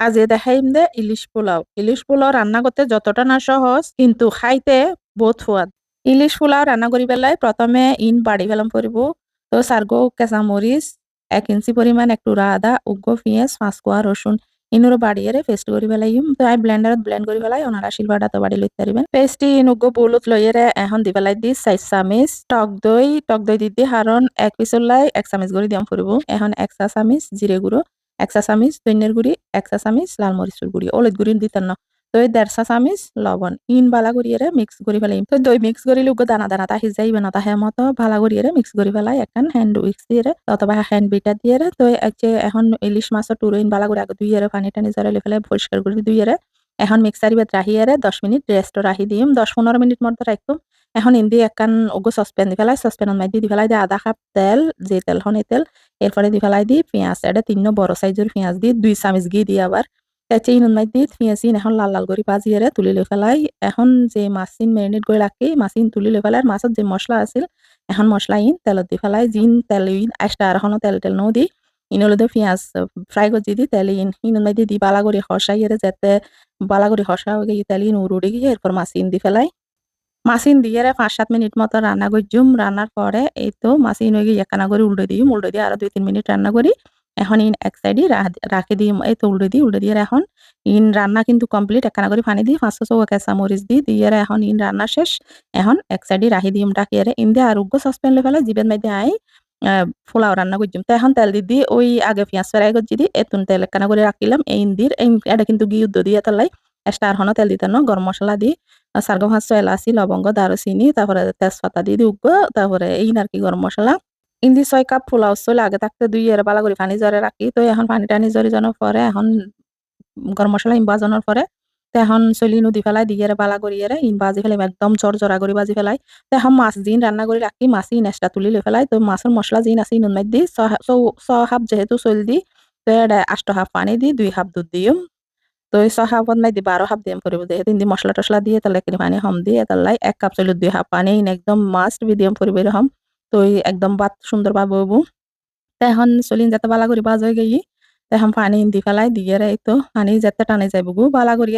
আজ দেখাইম দে ইলিশ পোলাও। ইলিশ পোলাও রান্না করতে যতটা না সহজ, কিন্তু খাইতে বহুত সোয়াদ ইলিশ পোলাও রান্না করি পেলাই প্রথমে ইন বাড়ি ফেলাম পরিব তো সারগো কেঁচা মরিচ, এক ইঞ্চি পরিমাণ একটু আদা, উগ্গো পিঁয়াজ পাঁচকোয়া রসুন ইনুরো বাড়িয়ে পেস্ট করি পেলাইম। তো আই ব্লেন্ডারত ব্লেন্ড করি পেলাই ওনারা শিলবাটাতো বাড়ি লইতে পারিবেন পেস্ট ইনুগ্গো বুলত লইয়েরে এখন দি পেলাই দি চার চামিচ টক দই টক দই দি দি হারন এক পিছলাই এক চামিচ করে দিয়াম ফুরিব এখন এক চা চামিচ জিরে গুঁড়ো। এক চা চামিচ দৈন্যের গুড়ি এক চা চামিচ লাল মরিচুর গুড়ি অলিত গুড়ি দিতেন না তো দেড় চা চামিচ লবণ, ইন বালা করিয়ে মিক্স করে ফেলাইম তো দই মিক্স করি লোক দানা দানা তাহি যাইবে না তাহে মতো ভালা করিয়ে মিক্স করে ফেলাই এখন হ্যান্ড উইক্স দিয়ে অথবা হ্যান্ড বিটার দিয়ে তো যে এখন ইলিশ মাছের টুরো ইন বালা গুড়ি আগে দুইয়েরে পানি টানি জড়াই ফেলে পরিষ্কার করে দুইয়েরে এখন মিক্সারি বেত রাহিয়ারে দশ মিনিট রেস্ট রাহি দিম। দশ পনেরো মিনিট মতো রাখতাম এখন ইন্দি একান ওগো সসপ্যান দি ফেলাই সসপ্যান মাই দি ফেলাই দি আধা কাপ তেল, যে তেল হন এই তেল, এরপরে দি ফেলাই দি পেঁয়াজ এটা তিন বড় সাইজের পেঁয়াজ দি, দুই চামিচ ঘি দি আবার। চিন মাই দি পেঁয়াজিন এখন লাল লাল করে ভাজিয়ে তুলি লৈ ফেলাই। এখন যে মাছিন মেরিনেট করে রাখি মাছিন তুলি লৈ ফেলাই। মাছত যে মশলা আছিল, এখন মশলা ইন তেলত দি ফেলাই। জিন তেল ইন আস্তা আর তেল তেল নৌ দি ইনলদে পেঁয়াজ ফ্রাই করে দি তেল ইন ইন মাই দি বালা করে হসাই যাতে বালা হসা হয়ে গিয়ে তেল ইন উড়ে গিয়ে এরপর মাছিন দি ফেলাই মাছিন দিয়ে পাঁচ সাত মিনিট মতো রান্না করছুম রান্নার পরে এই তো মাছিন হয়ে গিয়ে একানা করে উল্টে দিই উল্টে দিয়ে আরও দুই তিন মিনিট রান্না করি এখন ইন এক সাইডে রাখে দিই এই তো উল্টে দিই উল্টে দিয়ে এখন ইন রান্না কিন্তু কমপ্লিট একখানা করে পানি দিই পাঁচশো চৌ কেঁচা মরিচ দিই দিয়ে এখন ইন রান্না শেষ এখন এক সাইডে রাখি দিম ডাকিয়ে ইন দিয়ে আর উগ্র সসপ্যান লে ফেলে জিবের মধ্যে আই পোলাও রান্না করছিম তো এখন তেল দিদি ওই আগে পেঁয়াজ ফ্রাই করছি দি, এতুন তেল একখানা করে রাখিলাম, এই ইন্দির এটা কিন্তু গি উদ্দ দিয়ে তালাই, স্টার হনো তেল দিতে গরম মশলা দি সার্গ ভাজ, এলাচি, লবঙ্গ, দারুচিনি, তারপরে তেজপাতা দিয়ে দিউগ তারপরে এই আর কি গরম মশলা। ইন্দি ছয় কাপ পোলাও চলে আগে থাকতে দুই এর বালা করে পানি জরে রাখি, তো এখন পানি টানি জরি জানার পরে, এখন গরম মশলা ইন বাজানোর পরে তো এখন চলি নদী ফেলাই দিয়ে বালা করিয়ে ইন বাজি ফেলাই একদম চর জরা করে বাজি ফেলাই। তেহন মাছ দিন রান্না করে রাখি মাছ ইন তুলি লৈ ফেলাই। তো মাছের মশলা জিন আছে মাই দি, ছ হাফ যেহেতু চল দি, তো আষ্ট হাফ পানি দি, দুই হাফ দুধ দিও তো ছয় হাফত নাই দি বারো হাফ দিম ফুরিব যেহেতু ইন্দি মশলা টসলা দিয়ে তাহলে কিনি পানি হম দিয়ে তাহলে এক কাপ চলে দুই হাফ পানি, ইন একদম মাছ মাস্ট বিদিয়াম ফুরিব এরকম তো একদম বাত সুন্দর পাবো তেহন চলিন যাতে বালা করি বাজ হয়ে গেই। এখন পানি দি ফেলাই দিয়ে এই তো পানি যাতে টানে যাইব গো বালা করি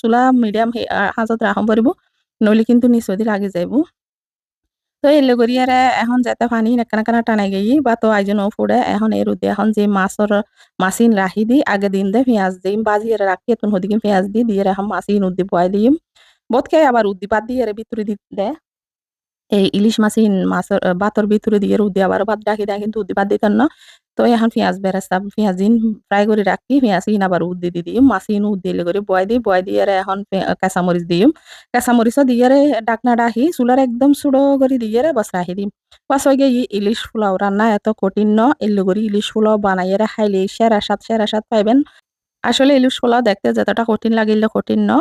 চুলা মিডিয়াম হাজত রাখম পারিব নইলে কিন্তু নিচদি লাগি যাইব তো এলে করি এখন যাতে পানি নেকানা কানা টানাই গেই বা তো আইজন ফুড়ে এখন এর উদ্দে এখন যে মাছর মাছিন রাখি দি, আগে দিন দে পেঁয়াজ দিম, বাজি এর রাখি এতন হদিকে পেঁয়াজ দি, দিয়ে এখন মাছিন উদ্দি বয় দিম। বোধ খেয়ে আবার উদ্দি বাদ দিয়ে ভিতরে দি দে। এই ইলিশ মাছিন মাছের বাতর ভিতরে দিয়ে উদ্দি আবার ভাত রাখি দেয়, কিন্তু উদ্দি বাদ দিতেন না। তো এখন পেঁয়াজ বেরেস্তা পেঁয়াজিন ফ্রাই করে রাখি পেঁয়াজিন আবার উদ্দি দি দিম মাছিন উদ্দিলে করে বয় দিই, বয় দিয়ে এখন কাঁচামরিচ দিম কাঁচামরিচও দিয়ে ডাকনা ডাহি, চুলার একদম চুড়ো করে দিয়ে বস রাখি দিম বাস হয়ে গিয়ে ইলিশ ফুলাও রান্না এত কঠিন ন এল্লো করে ইলিশ ফুলাও বানাইয়ে খাইলে সেরা সাত সেরা সাত পাইবেন। আসলে ইলিশ পোলাও দেখতে যতটা কঠিন লাগিলে কঠিন ন।